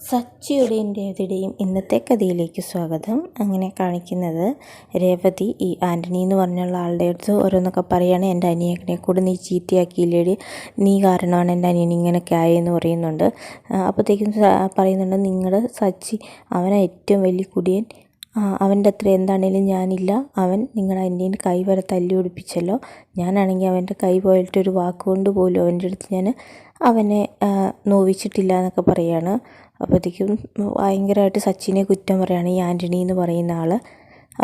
സച്ചിയുടെയും രേവതിയുടെയും ഇന്നത്തെ കഥയിലേക്ക് സ്വാഗതം. അങ്ങനെ കാണിക്കുന്നത് രേവതി ഈ ആന്റണി എന്ന് പറഞ്ഞുള്ള ആളുടെ അടുത്ത് ഓരോന്നൊക്കെ പറയുകയാണ് എന്റെ അനിയനെ കൂടെ നീ ചീത്തയാക്കിയില്ലേടി? നീ കാരണമാണ് എന്റെ അനിയൻ ഇങ്ങനെയൊക്കെ ആയെന്ന് പറയുന്നുണ്ട്. അപ്പോഴത്തേക്കും പറയുന്നുണ്ട് നിങ്ങളുടെ സച്ചി അവനെ ഏറ്റവും വലിയ കുടിയൻ. അവന്റെ അത്ര എന്താണേലും ഞാനില്ല. അവൻ നിങ്ങളുടെ അനിയൻ കൈ വരെ തല്ലി ഒടിപ്പിച്ചല്ലോ ഞാനാണെങ്കിൽ അവന്റെ കൈ പോയിട്ടൊരു വാക്കുകൊണ്ട് പോലും അവന്റെ അടുത്ത് ഞാൻ അവനെ നോവിച്ചിട്ടില്ല എന്നൊക്കെ പറയുകയാണ് അപ്പോഴത്തേക്കും ഭയങ്കരമായിട്ട് സച്ചിനെ കുറ്റം പറയുകയാണ് ഈ ആന്റണി എന്ന് പറയുന്ന ആൾ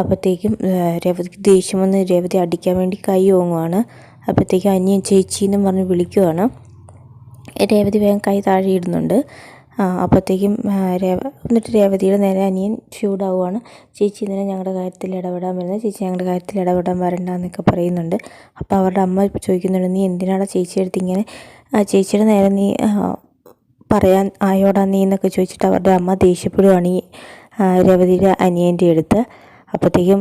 അപ്പോഴത്തേക്കും രേവതിക്ക് ദേഷ്യം വന്ന് രേവതി അടിക്കാൻ വേണ്ടി കൈ ഓങ്ങുവാണ്. അപ്പോഴത്തേക്കും അനിയൻ ചേച്ചി എന്നും പറഞ്ഞ് വിളിക്കുവാണ്. രേവതി വേഗം കൈ താഴെ ഇടുന്നുണ്ട്. അപ്പോഴത്തേക്കും രേവ എന്നിട്ട് രേവതിയുടെ നേരെ അനിയൻ ചൂടാവുകയാണ് ചേച്ചി ഇന്നലെ ഞങ്ങളുടെ കാര്യത്തിൽ ഇടപെടാൻ വരുന്നത്. ചേച്ചി ഞങ്ങളുടെ കാര്യത്തിൽ ഇടപെടാൻ വരണ്ട എന്നൊക്കെ പറയുന്നുണ്ട്. അപ്പോൾ അവരുടെ അമ്മ ചോദിക്കുന്നുണ്ട് നീ എന്തിനാണ് ചേച്ചിയുടെ അടുത്ത് ഇങ്ങനെ ചേച്ചിയുടെ നേരെ നീ പറയാൻ ആയോടാ നീ എന്നൊക്കെ ചോദിച്ചിട്ട് അവരുടെ അമ്മ ദേഷ്യപ്പെടുകയാണ് ഈ രവതിയുടെ അനിയന്റെ അടുത്ത്. അപ്പോഴത്തേക്കും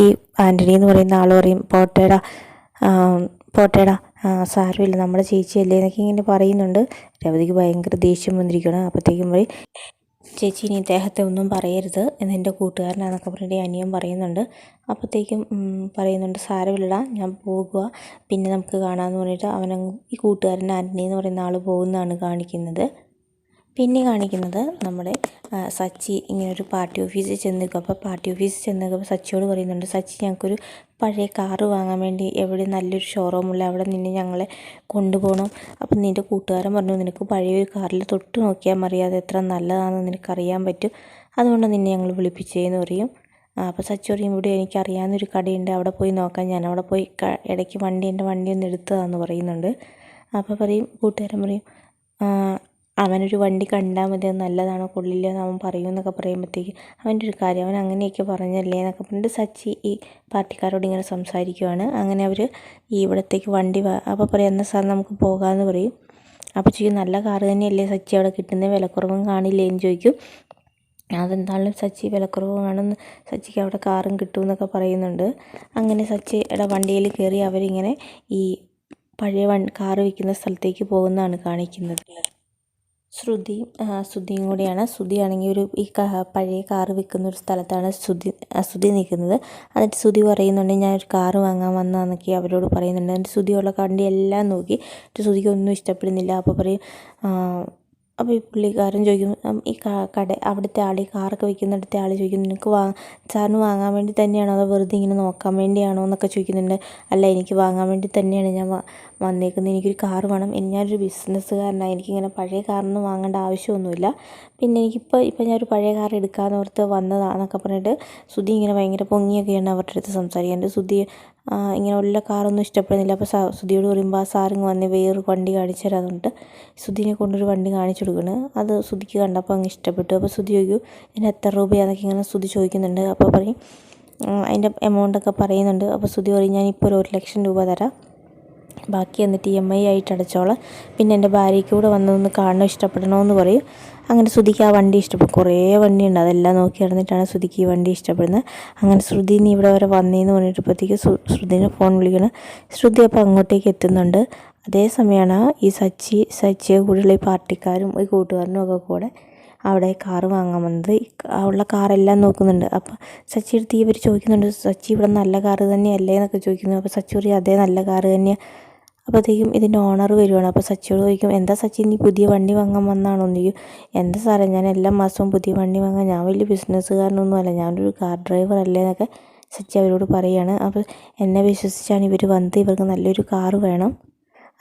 ഈ ആന്റണി എന്ന് പറയുന്ന ആൾ പറയും പോട്ടേടാ പോട്ടേടാ സാരമില്ല നമ്മുടെ ചേച്ചിയല്ലേ എന്നൊക്കെ ഇങ്ങനെ പറയുന്നുണ്ട്. രവതിക്ക് ഭയങ്കര ദേഷ്യം വന്നിരിക്കുകയാണ്. അപ്പോഴത്തേക്കും പറയും ചേച്ചി ഇനി ഇദ്ദേഹത്തെ ഒന്നും പറയരുത് എന്നെന്റെ കൂട്ടുകാരനാണെന്നൊക്കെ പറഞ്ഞിട്ട് അനിയൻ പറയുന്നുണ്ട്. അപ്പോഴത്തേക്കും പറയുന്നുണ്ട് സാരമില്ല ഞാൻ പോകുക പിന്നെ നമുക്ക് കാണാമെന്ന് പറഞ്ഞിട്ട് അവനങ്ങ് ഈ കൂട്ടുകാരൻ ആന്റണി എന്ന് പറയുന്ന ആൾ പോകുന്നതാണ് കാണിക്കുന്നത്. പിന്നെ കാണിക്കുന്നത് നമ്മുടെ സച്ചി ഇങ്ങനെ ഒരു പാർട്ടി ഓഫീസിൽ ചെന്ന് നിൽക്കും അപ്പോൾ പാർട്ടി ഓഫീസിൽ ചെന്ന് നിൽക്കുമ്പോൾ സച്ചിയോട് പറയുന്നുണ്ട് സച്ചി ഞങ്ങൾക്കൊരു പഴയ കാറ് വാങ്ങാൻ വേണ്ടി എവിടെ നല്ലൊരു ഷോറൂമുള്ള അവിടെ നിന്നെ ഞങ്ങളെ കൊണ്ടുപോകണം. അപ്പം നിന്റെ കൂട്ടുകാരൻ പറഞ്ഞു നിനക്ക് പഴയൊരു കാറിൽ തൊട്ട് നോക്കിയാൽ മറിയാതെ എത്ര നല്ലതാണെന്ന് നിനക്കറിയാൻ പറ്റും. അതുകൊണ്ട് നിന്നെ ഞങ്ങൾ വിളിപ്പിച്ചതെന്ന് പറയും. അപ്പോൾ സച്ചി പറയും ഇവിടെ എനിക്കറിയാവുന്നൊരു കടയുണ്ട്. അവിടെ പോയി നോക്കാം. ഞാൻ അവിടെ പോയി ഇടയ്ക്ക് വണ്ടി എന്റെ വണ്ടി ഒന്ന് എടുത്തതാണെന്ന് പറയുന്നുണ്ട്. അപ്പോൾ പറയും കൂട്ടുകാരൻ പറയും അവനൊരു വണ്ടി കണ്ടാൽ മതി അത് നല്ലതാണോ കൊള്ളില്ല എന്ന് അവൻ പറയുമെന്നൊക്കെ പറയുമ്പോഴത്തേക്ക് അവന്റെ ഒരു കാര്യം അവൻ അങ്ങനെയൊക്കെ പറഞ്ഞല്ലേ എന്നൊക്കെ പറഞ്ഞിട്ട് സച്ചി ഈ പാർട്ടിക്കാരോട് ഇങ്ങനെ സംസാരിക്കുവാണ്. അങ്ങനെ അവർ ഈ ഇവിടത്തേക്ക് വണ്ടി അപ്പോൾ പറയും എന്നാൽ സാർ നമുക്ക് പോകാമെന്ന് പറയും. അപ്പോൾ ചോദിക്കും നല്ല കാറ് തന്നെയല്ലേ സച്ചി അവിടെ കിട്ടുന്നത് വിലക്കുറവും കാണില്ലേ എന്ന് ചോദിക്കും. അതെന്താണെങ്കിലും സച്ചി വിലക്കുറവ് വേണമെന്ന് സച്ചിക്ക് അവിടെ കാറും കിട്ടുമെന്നൊക്കെ പറയുന്നുണ്ട്. അങ്ങനെ സച്ചിയുടെ വണ്ടിയിൽ കയറി അവരിങ്ങനെ ഈ പഴയ വൺ കാറ് വിൽക്കുന്ന സ്ഥലത്തേക്ക് പോകുന്നതാണ് കാണിക്കുന്നത്. ശ്രുതിയും ശ്രുതിയും കൂടിയാണ്. ശ്രുതിയാണെങ്കിൽ ഒരു ഈ പഴയ കാറ് വിൽക്കുന്ന ഒരു സ്ഥലത്താണ് ശ്രുതി ശ്രുതി നിൽക്കുന്നത്. എന്നിട്ട് ശ്രുതി പറയുന്നുണ്ട് ഞാൻ ഒരു കാറ് വാങ്ങാൻ വന്നതെന്നൊക്കെ അവരോട് പറയുന്നുണ്ട്. എന്നിട്ട് ശ്രുതിയുള്ള കണ്ടി എല്ലാം നോക്കി. ശ്രുതിക്ക് ഒന്നും ഇഷ്ടപ്പെടുന്നില്ല. അപ്പോൾ പറയും അപ്പോൾ ഈ പുള്ളിക്കാരൻ ചോദിക്കും ഈ കട അവിടുത്തെ ആൾ ഈ കാറൊക്കെ വിൽക്കുന്നിടത്തെ ആൾ ചോദിക്കുന്നു നിനക്ക് വാ സാറിന് വാങ്ങാൻ വേണ്ടി തന്നെയാണോ അതോ വെറുതെ ഇങ്ങനെ നോക്കാൻ വേണ്ടിയാണോ എന്നൊക്കെ ചോദിക്കുന്നുണ്ട്. അല്ല എനിക്ക് വാങ്ങാൻ വേണ്ടി തന്നെയാണ് ഞാൻ വന്നേക്കുന്നത്. എനിക്കൊരു കാർ വേണം. ഞാനൊരു ബിസിനസ്സുകാരനാണ്. എനിക്കിങ്ങനെ പഴയ കാറൊന്നും വാങ്ങേണ്ട ആവശ്യമൊന്നുമില്ല. പിന്നെ എനിക്കിപ്പോൾ ഇപ്പോൾ ഞാനൊരു പഴയ കാർ എടുക്കാമെന്ന് ഓർത്ത് വന്നതാണെന്നൊക്കെ പറഞ്ഞിട്ട് സുധി ഇങ്ങനെ ഭയങ്കര പൊങ്ങിയൊക്കെയാണ് അവരുടെ അടുത്ത് സംസാരിക്കുന്നത്. സുധി ഇങ്ങനെ ഉള്ള കാറൊന്നും ഇഷ്ടപ്പെടുന്നില്ല. അപ്പോൾ സുധിയോട് പറയുമ്പോൾ ആ സാറിങ്ങ് വന്ന് വേറൊരു വണ്ടി കാണിച്ചു പറഞ്ഞിട്ട് സുധീനെ കൊണ്ടൊരു വണ്ടി കാണിച്ചു കൊടുക്കുന്നു അത് സുധിക്ക് കണ്ടപ്പോൾ അങ്ങ് ഇഷ്ടപ്പെട്ടു. അപ്പോൾ സുധി ചോദിക്കും ഇതിന് എത്ര രൂപയാണെന്നൊക്കെ ഇങ്ങനെ സുധി ചോദിക്കുന്നുണ്ട്. അപ്പോൾ പറയും അതിന്റെ എമൗണ്ടൊക്കെ പറയുന്നുണ്ട്. അപ്പോൾ സുധി പറയും ഞാനിപ്പോൾ ഒരു ഒരു ലക്ഷം രൂപ തരാം. ബാക്കി എന്നിട്ട് ഇ എം ഐ ആയിട്ട് അടച്ചോളാം. പിന്നെ എന്റെ ഭാര്യയ്ക്ക് കൂടെ വന്നൊന്ന് കാണണം ഇഷ്ടപ്പെടണമെന്ന് പറയും. അങ്ങനെ ശ്രുതിക്ക് ആ വണ്ടി ഇഷ്ടപ്പെടും കുറേ വണ്ടിയുണ്ട്. അതെല്ലാം നോക്കി നടന്നിട്ടാണ് ശ്രുതിക്ക് ഈ വണ്ടി ഇഷ്ടപ്പെടുന്നത്. അങ്ങനെ ശ്രുതി നീ ഇവിടെ വരെ വന്നേന്ന് പറഞ്ഞിട്ടപ്പോഴത്തേക്ക് ശ്രുതിനെ ഫോൺ വിളിക്കണം. ശ്രുതി അപ്പോൾ അങ്ങോട്ടേക്ക് എത്തുന്നുണ്ട്. അതേ സമയമാണ് ഈ സച്ചി സച്ചിയെ കൂടെയുള്ള ഈ പാർട്ടിക്കാരും ഈ കൂട്ടുകാരനും ഒക്കെ കൂടെ അവിടെ കാറ് വാങ്ങാൻ വന്നത്. ഉള്ള കാറെല്ലാം നോക്കുന്നുണ്ട്. അപ്പം സച്ചി അടുത്ത് ഇവർ ചോദിക്കുന്നുണ്ട് സച്ചി ഇവിടെ നല്ല കാറ് തന്നെയല്ലേ? എന്നൊക്കെ ചോദിക്കുന്നു അപ്പോൾ സച്ചി പറയും അതേ നല്ല കാറ് തന്നെയാണ് അപ്പോഴത്തേക്കും ഇതിന്റെ ഓണർ വരുവാണ്. അപ്പോൾ സച്ചിയോട് ചോദിക്കും എന്താ സച്ചി നീ പുതിയ വണ്ടി വാങ്ങാൻ വന്നാണോ നീ എന്താ സാറേ ഞാൻ എല്ലാ മാസവും പുതിയ വണ്ടി വാങ്ങാൻ ഞാൻ വലിയ ബിസിനസ്സുകാരനൊന്നും അല്ല. ഞാനൊരു കാർ ഡ്രൈവർ അല്ലേ എന്നൊക്കെ സച്ചി അവരോട് പറയുകയാണ് അപ്പോൾ എന്നെ വിശ്വസിച്ചാണ് ഇവർ വന്നത്. ഇവർക്ക് നല്ലൊരു കാർ വേണം.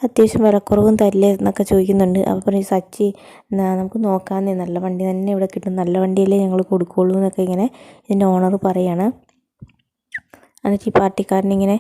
അത്യാവശ്യം വിലക്കുറവും തരില്ലേ എന്നൊക്കെ ചോദിക്കുന്നുണ്ട്. അപ്പോൾ പറയും സച്ചി നമുക്ക് നോക്കാമെന്നേ നല്ല വണ്ടി തന്നെ ഇവിടെ കിട്ടും. നല്ല വണ്ടിയല്ലേ ഞങ്ങൾ കൊടുക്കുള്ളൂ എന്നൊക്കെ ഇങ്ങനെ ഇതിന്റെ ഓണർ പറയാണ്. എന്നിട്ട് ഈ പാർട്ടിക്കാരനിങ്ങനെ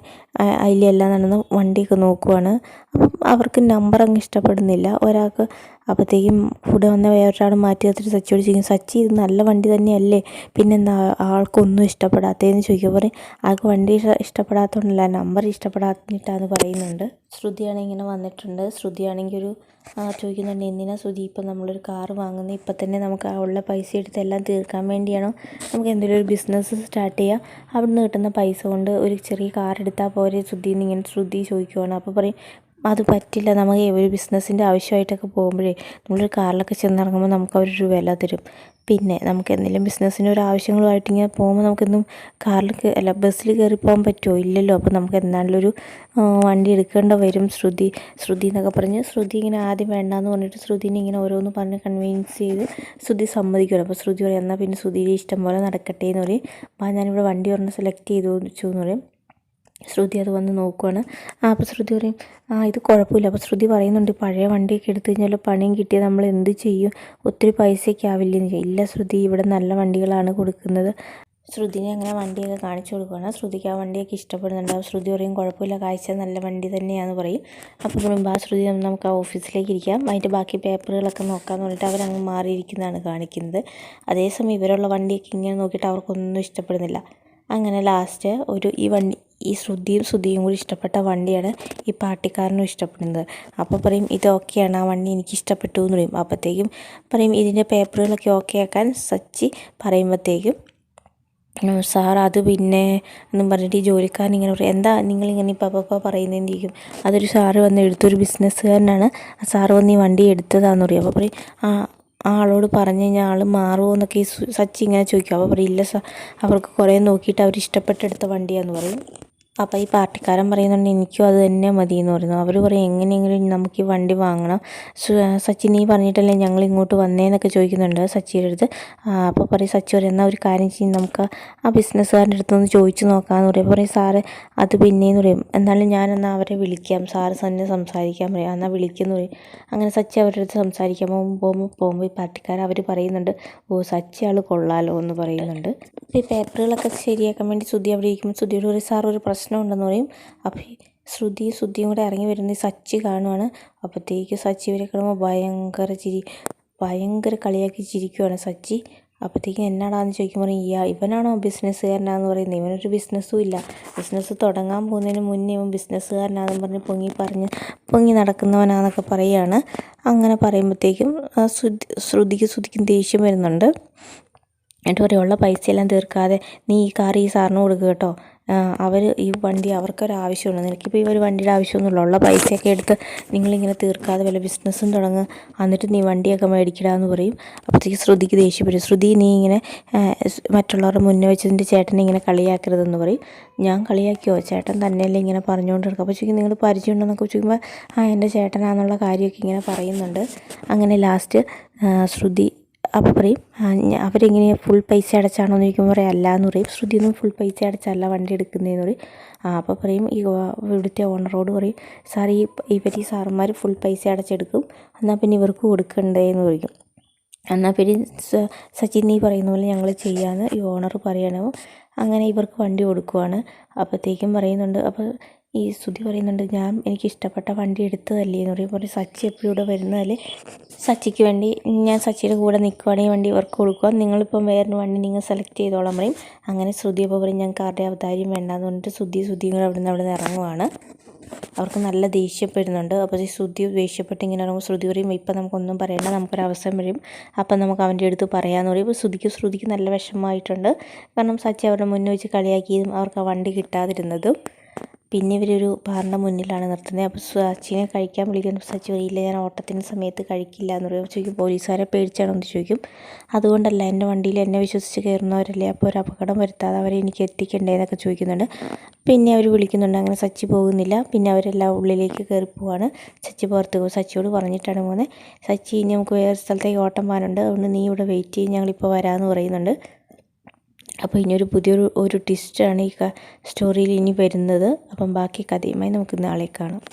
അതിലെല്ലാം നടന്ന് വണ്ടിയൊക്കെ നോക്കുവാണ്. അപ്പം അവർക്ക് നമ്പർ അങ്ങ് ഇഷ്ടപ്പെടുന്നില്ല. ഒരാൾക്ക് അപ്പോഴത്തേക്കും കൂടെ വന്ന വേറൊരാൾ മാറ്റി നിർത്തിട്ട് സച്ചിയോട് ചോദിക്കും സച്ചി ഇത് നല്ല വണ്ടി തന്നെയല്ലേ? പിന്നെന്താ ആൾക്കൊന്നും ഇഷ്ടപ്പെടാത്തതെന്ന് ചോദിക്കുക പറയും ആൾക്ക് വണ്ടി ഇഷ്ടപ്പെടാത്തതുകൊണ്ടല്ല നമ്പർ ഇഷ്ടപ്പെടാത്തിട്ടാന്ന് പറയുന്നുണ്ട്. ശ്രുതിയാണെങ്കിൽ ഇങ്ങനെ വന്നിട്ടുണ്ട്. ശ്രുതിയാണെങ്കിൽ ഒരു ചോദിക്കുന്നുണ്ട് എന്തിനാ ശ്രുതി ഇപ്പം നമ്മളൊരു കാർ വാങ്ങുന്നത് ഇപ്പം തന്നെ നമുക്ക് ആ ഉള്ള പൈസ എടുത്ത് എല്ലാം തീർക്കാൻ വേണ്ടിയാണോ? നമുക്ക് എന്തെങ്കിലും ഒരു ബിസിനസ് സ്റ്റാർട്ട് ചെയ്യാം. അവിടെ നിന്ന് കിട്ടുന്ന പൈസ കൊണ്ട് ഒരു ചെറിയ കാർ എടുത്താൽ പോരെ? ശ്രുതി ഇങ്ങനെ ശ്രുതി ചോദിക്കുവാണ്. അപ്പോൾ പറയും അത് പറ്റില്ല. നമുക്ക് ഒരു ബിസിനസ്സിന്റെ ആവശ്യമായിട്ടൊക്കെ പോകുമ്പോഴേ നമ്മളൊരു കാറിലൊക്കെ ചെന്നിറങ്ങുമ്പോൾ നമുക്ക് അവരൊരു വില തരും. പിന്നെ നമുക്ക് എന്തെങ്കിലും ബിസിനസ്സിന് ഒരു ആവശ്യങ്ങളുമായിട്ട് ഇങ്ങനെ പോകുമ്പോൾ നമുക്കെന്നും കാറിൽ അല്ല ബസ്സിൽ കയറി പോകാൻ പറ്റുമോ? ഇല്ലല്ലോ. അപ്പോൾ നമുക്ക് എന്താണെങ്കിലും ഒരു വണ്ടി എടുക്കേണ്ട വരും. ശ്രുതി ശ്രുതി എന്നൊക്കെ പറഞ്ഞ് ശ്രുതി ഇങ്ങനെ ആദ്യം വേണ്ടാന്ന് പറഞ്ഞിട്ട് ശ്രുതിനെ ഇങ്ങനെ ഓരോന്ന് പറഞ്ഞ് കൺവിൻസ് ചെയ്ത് ശ്രുതി സമ്മതിക്കുമല്ലോ. അപ്പോൾ ശ്രുതി പറയും എന്നാൽ പിന്നെ ശ്രുതിയുടെ ഇഷ്ടം പോലെ നടക്കട്ടെ എന്ന് പറയും. അപ്പോൾ ഞാനിവിടെ വണ്ടി ഒരെണ്ണം സെലക്ട് ചെയ്തു വെച്ചു എന്ന് പറയും. ശ്രുതി അത് വന്ന് നോക്കുവാണ്. ആ അപ്പോൾ ശ്രുതി പറയും ആ ഇത് കുഴപ്പമില്ല. അപ്പോൾ ശ്രുതി പറയുന്നുണ്ട് പഴയ വണ്ടിയൊക്കെ എടുത്തു കഴിഞ്ഞാൽ പണിയും കിട്ടിയാൽ നമ്മൾ എന്ത് ചെയ്യും? ഒത്തിരി പൈസയൊക്കെ ആവില്ല ഇല്ല ശ്രുതി ഇവിടെ നല്ല വണ്ടികളാണ് കൊടുക്കുന്നത്. ശ്രുതിനെ അങ്ങനെ വണ്ടിയൊക്കെ കാണിച്ചു കൊടുക്കുകയാണ് ശ്രുതിക്ക് ആ വണ്ടിയൊക്കെ ഇഷ്ടപ്പെടുന്നുണ്ട്. അപ്പോൾ ശ്രുതി പറയും കുഴപ്പമില്ല കാഴ്ച നല്ല വണ്ടി തന്നെയാണെന്ന് പറയും. അപ്പോൾ പറയുമ്പോൾ ആ ശ്രുതി നമുക്ക് ആ ഓഫീസിലേക്ക് ഇരിക്കാം. അതിന്റെ ബാക്കി പേപ്പറുകളൊക്കെ നോക്കാമെന്ന് പറഞ്ഞിട്ട് അവരങ്ങ് മാറിയിരിക്കുന്നതാണ് കാണിക്കുന്നത്. അതേസമയം ഇവരുള്ള വണ്ടിയൊക്കെ ഇങ്ങനെ നോക്കിയിട്ട് അവർക്കൊന്നും ഇഷ്ടപ്പെടുന്നില്ല. അങ്ങനെ ലാസ്റ്റ് ഒരു ഈ വണ്ടി ഈ ശ്രുതിയും ശ്രുതിയും കൂടി ഇഷ്ടപ്പെട്ട വണ്ടിയാണ് ഈ പാർട്ടിക്കാരനും ഇഷ്ടപ്പെടുന്നത്. അപ്പോൾ പറയും ഇത് ഓക്കെയാണ് ആ വണ്ടി എനിക്ക് ഇഷ്ടപ്പെട്ടു എന്ന് പറയും. അപ്പോഴത്തേക്കും പറയും ഇതിന്റെ പേപ്പറുകളൊക്കെ ഓക്കെ ആക്കാൻ സച്ചി പറയുമ്പോഴത്തേക്കും സാർ അത് പിന്നെ എന്നും പറഞ്ഞിട്ട് ഈ ജോലിക്കാരൻ ഇങ്ങനെ പറയും. എന്താ നിങ്ങളിങ്ങനെ ഇപ്പം അപ്പം പറയുന്നതെന്ന് ചോദിക്കും അതൊരു സാറ് വന്ന് എടുത്തൊരു ബിസിനസ്സുകാരനാണ്. ആ സാറ് വന്ന് ഈ വണ്ടി എടുത്തതാന്ന് പറയും. അപ്പോൾ പറയും ആ ആ ആളോട് പറഞ്ഞു കഴിഞ്ഞാൽ ആൾ മാറുമോ എന്നൊക്കെ ഈ സച്ചി ഇങ്ങനെ ചോദിക്കും. അപ്പോൾ പറയും ഇല്ല സാർ അവർക്ക് കുറേ നോക്കിയിട്ട് അവർ ഇഷ്ടപ്പെട്ടെടുത്ത വണ്ടിയാന്ന് പറയും. അപ്പോൾ ഈ പാർട്ടിക്കാരൻ പറയുന്നുണ്ട് എനിക്കും അത് തന്നെ മതി എന്ന് പറയുന്നു. അവർ പറയും എങ്ങനെയെങ്കിലും നമുക്ക് ഈ വണ്ടി വാങ്ങണം. സച്ചിൻ നീ പറഞ്ഞിട്ടല്ലേ ഞങ്ങൾ ഇങ്ങോട്ട് വന്നേന്നൊക്കെ ചോദിക്കുന്നുണ്ട് സച്ചിയുടെ അടുത്ത്. അപ്പോൾ പറയും സച്ചി പറയും എന്നാൽ ഒരു കാര്യം ചെയ്യും നമുക്ക് ആ ബിസിനസ്സുകാരന്റെ അടുത്തൊന്ന് ചോദിച്ചു നോക്കാമെന്ന് പറയും. പറയും സാറ് അത് പിന്നെയെന്ന് പറയും. എന്നാലും ഞാനെന്നാൽ അവരെ വിളിക്കാം സാറ് തന്നെ സംസാരിക്കാൻ പറയാം. എന്നാൽ വിളിക്കുന്നു പറയും. അങ്ങനെ സച്ചി അവരുടെ അടുത്ത് സംസാരിക്കാൻ പോകുമ്പോൾ പോകുമ്പോൾ ഈ പാർട്ടിക്കാർ അവർ പറയുന്നുണ്ട് ഓ സച്ചി ആൾ കൊള്ളാലോ എന്ന് പറയുന്നുണ്ട്. ഈ പേപ്പറുകളൊക്കെ ശരിയാക്കാൻ വേണ്ടി സുധി അവിടെ ഇരിക്കുമ്പോൾ സുധിയോട് പറയും സാർ ഒരു പ്രശ്നമുണ്ടെന്ന് പറയും. അപ്പോൾ ശ്രുതി ശ്രുതിയും കൂടെ ഇറങ്ങി വരുന്ന സച്ചി കാണുവാണ്. അപ്പോഴത്തേക്ക് സച്ചി ഇവരെ കാണുമ്പോൾ ഭയങ്കര ചിരി ഭയങ്കര കളിയാക്കി ചിരിക്കുവാണ് സച്ചി. അപ്പോഴത്തേക്കും എന്നാടാന്ന് ചോദിക്കുമ്പോൾ ഇയാ ഇവനാണോ ബിസിനസ്സുകാരനാന്ന് പറയുന്നത്? ഇവനൊരു ബിസിനസ്സും ഇല്ല. ബിസിനസ് തുടങ്ങാൻ പോകുന്നതിന് മുന്നേ ഇവൻ ബിസിനസ്സുകാരനാണെന്ന് പറഞ്ഞ് പൊങ്ങി പറഞ്ഞ് പൊങ്ങി നടക്കുന്നവനാന്നൊക്കെ പറയുകയാണ് അങ്ങനെ പറയുമ്പോഴത്തേക്കും ശ്രുതിക്ക് ശ്രുതിക്കും ദേഷ്യം വരുന്നുണ്ട്. എന്നിട്ട് പറയും ഉള്ള പൈസയെല്ലാം തീർക്കാതെ നീ ഈ കാർ ഈ സാറിന് കൊടുക്കുക കേട്ടോ. അവർ ഈ വണ്ടി അവർക്കൊരു അവർക്കൊരാവശ്യമുണ്ട് നിനക്കിപ്പോൾ ഈ ഒരു വണ്ടിയുടെ ആവശ്യമൊന്നുമില്ല. ഉള്ള പൈസയൊക്കെ എടുത്ത് നിങ്ങളിങ്ങനെ തീർക്കാതെ വല്ല ബിസിനസ്സും തുടങ്ങുക എന്നിട്ട് നീ വണ്ടിയൊക്കെ മേടിക്കടാന്ന് പറയും. അപ്പോഴത്തേക്ക് ശ്രുതിക്ക് ദേഷ്യം വരും. ശ്രുതി നീ ഇങ്ങനെ മറ്റുള്ളവരുടെ മുന്നേ വെച്ച് നിന്റെ ചേട്ടനെ ഇങ്ങനെ കളിയാക്കരുതെന്ന് പറയും. ഞാൻ കളിയാക്കിയോ? ചേട്ടൻ തന്നെയല്ലേ ഇങ്ങനെ പറഞ്ഞുകൊണ്ട് കിടക്കും അപ്പോൾ ചോദിക്കും നിങ്ങൾ പരിചയമുണ്ടെന്നൊക്കെ ചോദിക്കുമ്പോൾ ആ എന്റെ ചേട്ടനാന്നുള്ള കാര്യമൊക്കെ ഇങ്ങനെ പറയുന്നുണ്ട്. അങ്ങനെ ലാസ്റ്റ് ശ്രുതി അപ്പോൾ പറയും അവരെങ്ങനെയാണ് ഫുൾ പൈസ അടച്ചാണോ? എന്ന് ചോദിക്കുമ്പോൾ പറയും അല്ല എന്ന് പറയും. ശ്രുതിയൊന്നും ഫുൾ പൈസ അടച്ചല്ല വണ്ടി എടുക്കുന്നതെന്ന് പറയും. അപ്പോൾ പറയും ഈ ഇവിടുത്തെ ഓണറോട് പറയും സാർ ഈ ഇവർ ഈ സാറന്മാർ ഫുൾ പൈസ അടച്ചെടുക്കും. എന്നാൽ പിന്നെ ഇവർക്ക് കൊടുക്കണ്ടേ എന്ന് പറയും. എന്നാൽ പിന്നെ സച്ചിൻ നീ പറയുന്ന പോലെ ഞങ്ങൾ ചെയ്യാമെന്ന് ഈ ഓണർ പറയണോ അങ്ങനെ ഇവർക്ക് വണ്ടി കൊടുക്കുവാണ്. അപ്പോഴത്തേക്കും പറയുന്നുണ്ട് അപ്പോൾ ഈ ശ്രുതി പറയുന്നുണ്ട് ഞാൻ എനിക്ക് ഇഷ്ടപ്പെട്ട വണ്ടി എടുത്തതല്ലേ? എന്ന് പറയും. പറയും സച്ചി എപ്പോഴും ഇവിടെ വരുന്നതല്ലേ? സച്ചിക്ക് വേണ്ടി ഞാൻ സച്ചിയുടെ കൂടെ നിൽക്കുവാണെങ്കിൽ വണ്ടി ഇവർക്ക് കൊടുക്കുക. നിങ്ങളിപ്പം വേറൊരു വണ്ടി നിങ്ങൾ സെലക്ട് ചെയ്തോളാൻ പറയും. അങ്ങനെ ശ്രുതി അപ്പോൾ പറയും ഞങ്ങൾക്ക് ആരുടെ അവതാര്യം വേണ്ടാന്ന് പറഞ്ഞിട്ട് ശ്രുതി ശ്രുതിയും കൂടെ അവിടെ നിന്ന് അവിടെ നിന്ന് ഇറങ്ങുവാണ്. അവർക്ക് നല്ല ദേഷ്യപ്പെടുന്നുണ്ട് അപ്പോൾ ഈ ശ്രുതി ദേഷ്യപ്പെട്ട് ഇങ്ങനെ ഇറങ്ങുമ്പോൾ ശ്രുതി പറയും ഇപ്പം നമുക്കൊന്നും പറയണ്ട നമുക്കൊരു അവസരം വരും. അപ്പം നമുക്ക് അവന്റെ അടുത്ത് പറയാമെന്ന് പറയും. ഇപ്പോൾ ശ്രുതിക്ക് ശ്രുതിക്ക് നല്ല വിഷമമായിട്ടുണ്ട്. കാരണം സച്ചി അവരുടെ മുന്നേ വെച്ച് കളിയാക്കിയതും അവർക്ക് ആ വണ്ടി കിട്ടാതിരുന്നതും പിന്നെ ഇവരൊരു ബാറിന്റെ മുന്നിലാണ് നിർത്തുന്നത്. അപ്പോൾ സച്ചിനെ കഴിക്കാൻ വിളിക്കുന്നു. സച്ചി പറയില്ല ഞാൻ ഓട്ടത്തിന്റെ സമയത്ത് കഴിക്കില്ല എന്ന് പറയും. ചോദിക്കും പോലീസുകാരെ പേടിച്ചാണോ? എന്ന് ചോദിക്കും. അതുകൊണ്ടല്ല എന്റെ വണ്ടിയിൽ എന്നെ വിശ്വസിച്ച് കയറുന്നവരല്ലേ? അപ്പോൾ ഒരു അപകടം വരുത്താതെ അവരെ എനിക്ക് എത്തിക്കണ്ടേ എന്നൊക്കെ ചോദിക്കുന്നുണ്ട്. പിന്നെ അവർ വിളിക്കുന്നുണ്ട്. അങ്ങനെ സച്ചി പോകുന്നില്ല. പിന്നെ അവരെല്ലാം ഉള്ളിലേക്ക് കയറി പോവാണ്. സച്ചി പുറത്ത് പോകും. സച്ചിയോട് പറഞ്ഞിട്ടാണ് പോകുന്നത്. സച്ചി ഇനി നമുക്ക് വേറെ സ്ഥലത്തേക്ക് ഓട്ടം പോകാനുണ്ട്. അതുകൊണ്ട് നീ ഇവിടെ വെയിറ്റ് ചെയ്യും. ഞങ്ങളിപ്പോൾ വരാമെന്ന് പറയുന്നുണ്ട്. അപ്പോൾ ഇനിയൊരു പുതിയൊരു ഒരു ട്വിസ്റ്റാണ് ഈ സ്റ്റോറിയിൽ ഇനി വരുന്നത്. അപ്പം ബാക്കി കഥയുമായി നമുക്ക് നാളെ കാണാം.